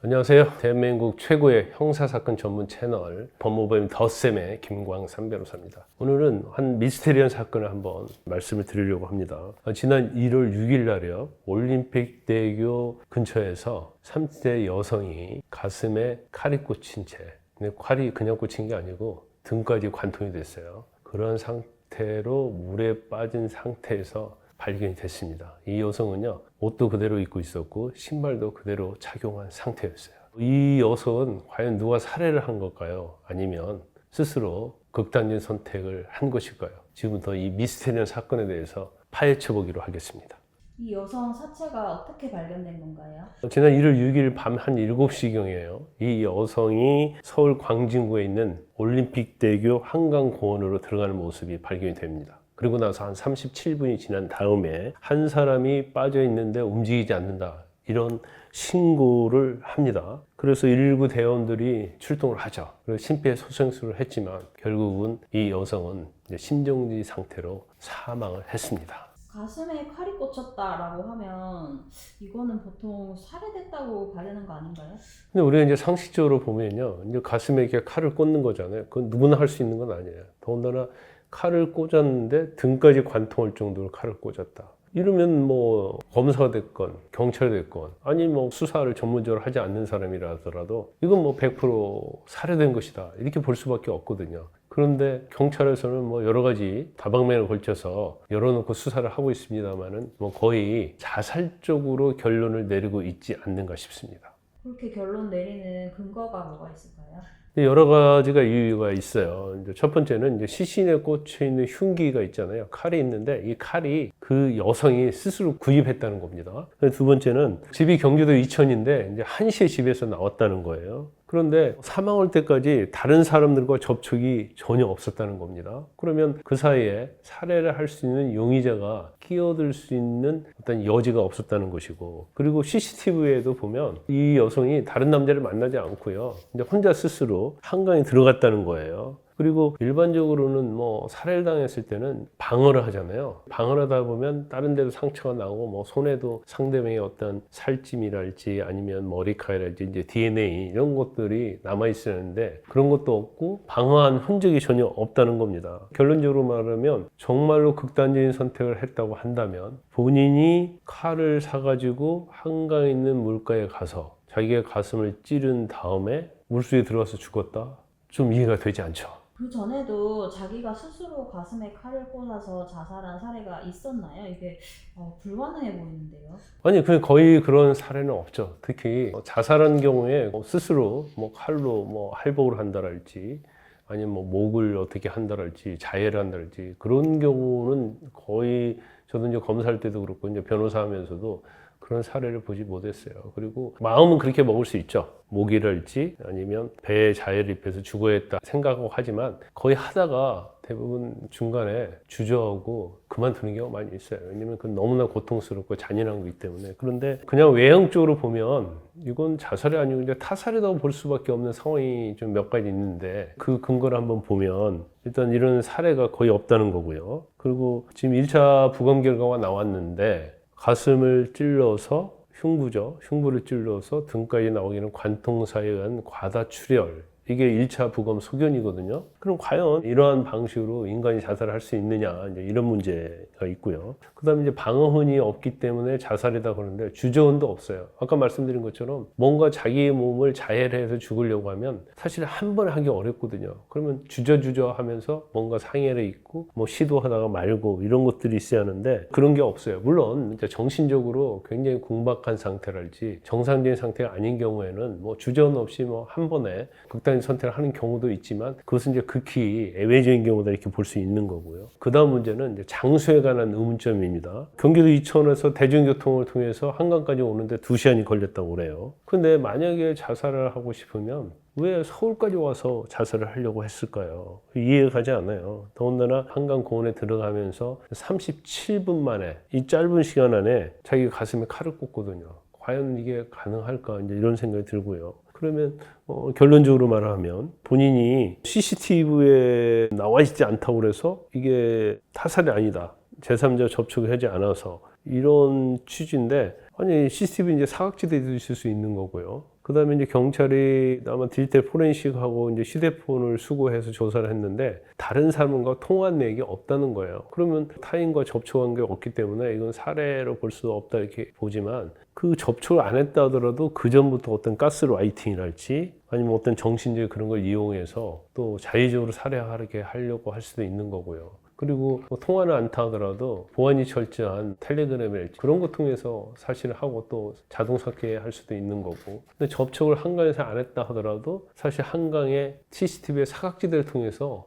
안녕하세요. 대한민국 최고의 형사사건 전문 채널 법무법인 더쌤의 김광삼 변호사입니다. 오늘은 한 미스테리한 사건을 한번 말씀을 드리려고 합니다. 어, 지난 1월 6일 날이요. 올림픽 대교 근처에서 30대 여성이 가슴에 칼이 꽂힌 채, 근데 칼이 그냥 꽂힌 게 아니고 등까지 관통이 됐어요. 그런 상태로 물에 빠진 상태에서 발견이 됐습니다. 이 여성은요, 옷도 그대로 입고 있었고, 신발도 그대로 착용한 상태였어요. 이 여성은 과연 누가 살해를 한 걸까요? 아니면 스스로 극단적인 선택을 한 것일까요? 지금부터 이 미스테리한 사건에 대해서 파헤쳐 보기로 하겠습니다. 이 여성 사체가 어떻게 발견된 건가요? 지난 1월 6일 밤 한 7시경이에요. 이 여성이 서울 광진구에 있는 올림픽대교 한강공원으로 들어가는 모습이 발견이 됩니다. 그리고 나서 한 37분이 지난 다음에 한 사람이 빠져 있는데 움직이지 않는다. 이런 신고를 합니다. 그래서 119 대원들이 출동을 하죠. 그리고 심폐소생술을 했지만 결국은 이 여성은 심정지 상태로 사망을 했습니다. 가슴에 칼이 꽂혔다라고 하면 이거는 보통 살해됐다고 봐야 거 아닌가요? 근데 우리가 이제 상식적으로 보면요. 이제 가슴에 이렇게 칼을 꽂는 거잖아요. 그건 누구나 할 수 있는 건 아니에요. 더군다나 칼을 꽂았는데 등까지 관통할 정도로 칼을 꽂았다. 이러면 뭐 검사가 됐건 경찰이 됐건 아니 뭐 수사를 전문적으로 하지 않는 사람이라더라도 이건 뭐 100% 살해된 것이다 이렇게 볼 수밖에 없거든요. 그런데 경찰에서는 뭐 여러 가지 다방면을 걸쳐서 열어놓고 수사를 하고 있습니다만은 뭐 거의 자살적으로 결론을 내리고 있지 않는가 싶습니다. 그렇게 결론 내리는 근거가 뭐가 있을까요? 여러 가지가 이유가 있어요. 첫 번째는 이제 시신에 꽂혀 있는 흉기가 있잖아요. 칼이 있는데 이 칼이 그 여성이 스스로 구입했다는 겁니다. 두 번째는 집이 경기도 이천인데 이제 1시에 집에서 나왔다는 거예요. 그런데 사망할 때까지 다른 사람들과 접촉이 전혀 없었다는 겁니다. 그러면 그 사이에 살해를 할 수 있는 용의자가 끼어들 수 있는 어떤 여지가 없었다는 것이고, 그리고 CCTV에도 보면 이 여성이 다른 남자를 만나지 않고요. 이제 혼자 스스로 한강에 들어갔다는 거예요. 그리고 일반적으로는 뭐 살해를 당했을 때는 방어를 하잖아요. 방어를 하다 보면 다른 데도 상처가 나고 뭐 손에도 상대방의 어떤 살찜이랄지 아니면 머리카락이랄지 이제 DNA 이런 것들이 남아 있었는데 그런 것도 없고 방어한 흔적이 전혀 없다는 겁니다. 결론적으로 말하면 정말로 극단적인 선택을 했다고 한다면 본인이 칼을 사가지고 한강에 있는 물가에 가서 자기의 가슴을 찌른 다음에 물속에 들어가서 죽었다? 좀 이해가 되지 않죠. 그 전에도 자기가 스스로 가슴에 칼을 꽂아서 자살한 사례가 있었나요? 이게 어, 불가능해 보이는데요. 아니, 그 거의 그런 사례는 없죠. 특히 자살한 경우에 뭐 스스로 뭐 칼로 뭐 할복을 한다랄지 아니면 뭐 목을 어떻게 한다랄지 자해를 한다랄지 그런 경우는 거의 저도 이제 검사할 때도 그렇고 이제 변호사 하면서도 그런 사례를 보지 못했어요. 그리고 마음은 그렇게 먹을 수 있죠. 모기랄지 아니면 배에 자해를 입혀서 죽어야 했다 생각하고 하지만 거의 하다가 대부분 중간에 주저하고 그만두는 경우가 많이 있어요. 왜냐면 그건 너무나 고통스럽고 잔인한 거기 때문에. 그런데 그냥 외형적으로 보면 이건 자살이 아니고 이제 타살이라고 볼 수밖에 없는 상황이 좀 몇 가지 있는데 그 근거를 한번 보면 일단 이런 사례가 거의 없다는 거고요. 그리고 지금 1차 부검 결과가 나왔는데 가슴을 찔러서 흉부죠. 흉부를 찔러서 등까지 나오기는 관통사에 의한 과다출혈. 이게 1차 부검 소견이거든요. 그럼 과연 이러한 방식으로 인간이 자살을 할 수 있느냐, 이제 이런 문제가 있고요. 그 다음에 이제 방어흔이 없기 때문에 자살이다 그러는데 주저흔도 없어요. 아까 말씀드린 것처럼 뭔가 자기의 몸을 자해를 해서 죽으려고 하면 사실 한 번에 하기 어렵거든요. 그러면 주저주저 하면서 뭔가 상해를 입고 뭐 시도하다가 말고 이런 것들이 있어야 하는데 그런 게 없어요. 물론 이제 정신적으로 굉장히 궁박한 상태랄지 정상적인 상태가 아닌 경우에는 뭐 주저흔 없이 뭐 한 번에 극단적인 선택을 하는 경우도 있지만 그것은 이제 극히 예외적인 경우다 이렇게 볼 수 있는 거고요. 그 다음 문제는 장소에 관한 의문점입니다. 경기도 이천에서 대중교통을 통해서 한강까지 오는데 두시간이 걸렸다고 그래요. 근데 만약에 자살을 하고 싶으면 왜 서울까지 와서 자살을 하려고 했을까요? 이해가 가지 않아요. 더군다나 한강 공원에 들어가면서 37분 만에 이 짧은 시간 안에 자기 가슴에 칼을 꽂거든요. 과연 이게 가능할까? 이제 이런 생각이 들고요. 그러면 어, 결론적으로 말하면 본인이 CCTV에 나와 있지 않다고 그래서 이게 타살이 아니다. 제3자 접촉을 하지 않아서 이런 취지인데 아니 CCTV 이제 사각지대도 있을 수 있는 거고요. 그다음에 이제 경찰이 아마 디지털 포렌식하고 이제 휴대폰을 수거해서 조사를 했는데 다른 사람과 통화한 내역이 없다는 거예요. 그러면 타인과 접촉한 게 없기 때문에 이건 살해로 볼 수 없다 이렇게 보지만 그 접촉을 안 했다 하더라도 그 전부터 어떤 가스 라이팅이랄지 아니면 어떤 정신적 그런 걸 이용해서 또 자의적으로 살해하게 하려고 할 수도 있는 거고요. 그리고 뭐 통화는 않다 하더라도 보안이 철저한 텔레그램이랄지 그런 거 통해서 사실 하고 또 자동 삭제할 수도 있는 거고 근데 접촉을 한강에서 안 했다 하더라도 사실 한강의 CCTV의 사각지대를 통해서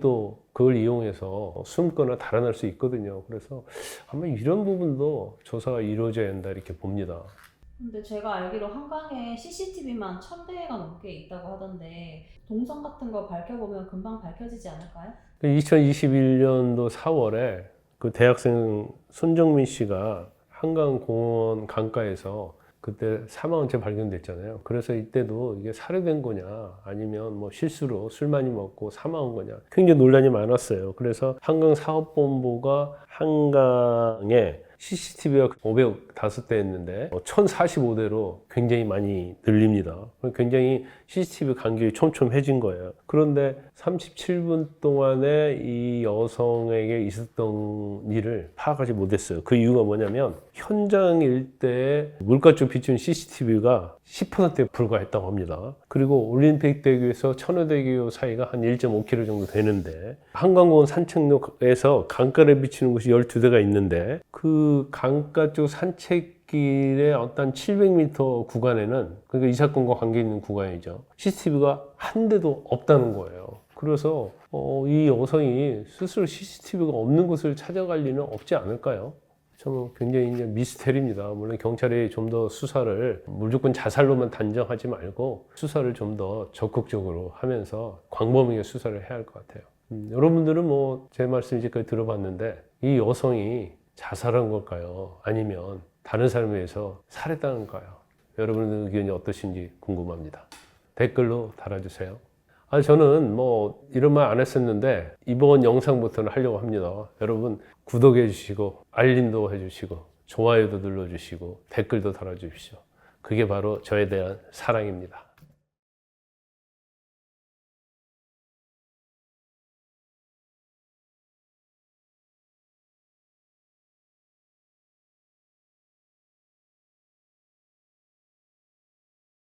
또 그걸 이용해서 숨거나 달아날 수 있거든요. 그래서 아마 이런 부분도 조사가 이루어져야 한다 이렇게 봅니다. 근데 제가 알기로 한강에 CCTV만 천 대가 넘게 있다고 하던데 동선 같은 거 밝혀보면 금방 밝혀지지 않을까요? 2021년도 4월에 그 대학생 손정민 씨가 한강공원 강가에서 그때 사망한 채 발견됐잖아요. 그래서 이때도 이게 살해된 거냐 아니면 뭐 실수로 술 많이 먹고 사망한 거냐 굉장히 논란이 많았어요. 그래서 한강사업본부가 한강에 CCTV가 505대 했는데 1045대로 굉장히 많이 늘립니다. 굉장히 CCTV 간격이 촘촘해진 거예요. 그런데 37분 동안에 이 여성에게 있었던 일을 파악하지 못했어요. 그 이유가 뭐냐면 현장 일대에 물가 쪽 비춘 CCTV가 10%에 불과했다고 합니다. 그리고 올림픽 대교에서 천호대교 사이가 한 1.5km 정도 되는데 한강공원 산책로에서 강가를 비치는 곳이 12대가 있는데 그 강가 쪽 산책길의 어떤 700m 구간에는 그러니까 이 사건과 관계 있는 구간이죠. CCTV가 한 대도 없다는 거예요. 그래서 어, 이 여성이 스스로 CCTV가 없는 곳을 찾아갈 리는 없지 않을까요? 저는 굉장히 이제 미스테리입니다. 물론 경찰이 좀 더 수사를 무조건 자살로만 단정하지 말고 수사를 좀 더 적극적으로 하면서 광범위하게 수사를 해야 할 것 같아요. 음, 여러분들은 뭐 제 말씀 이제까지 들어봤는데 이 여성이 자살한 걸까요? 아니면 다른 사람에 의해서 살해당한 걸까요? 여러분의 의견이 어떠신지 궁금합니다. 댓글로 달아주세요. 아, 저는 뭐 이런 말 안 했었는데 이번 영상부터는 하려고 합니다. 여러분 구독해 주시고 알림도 해 주시고 좋아요도 눌러 주시고 댓글도 달아 주십시오. 그게 바로 저에 대한 사랑입니다.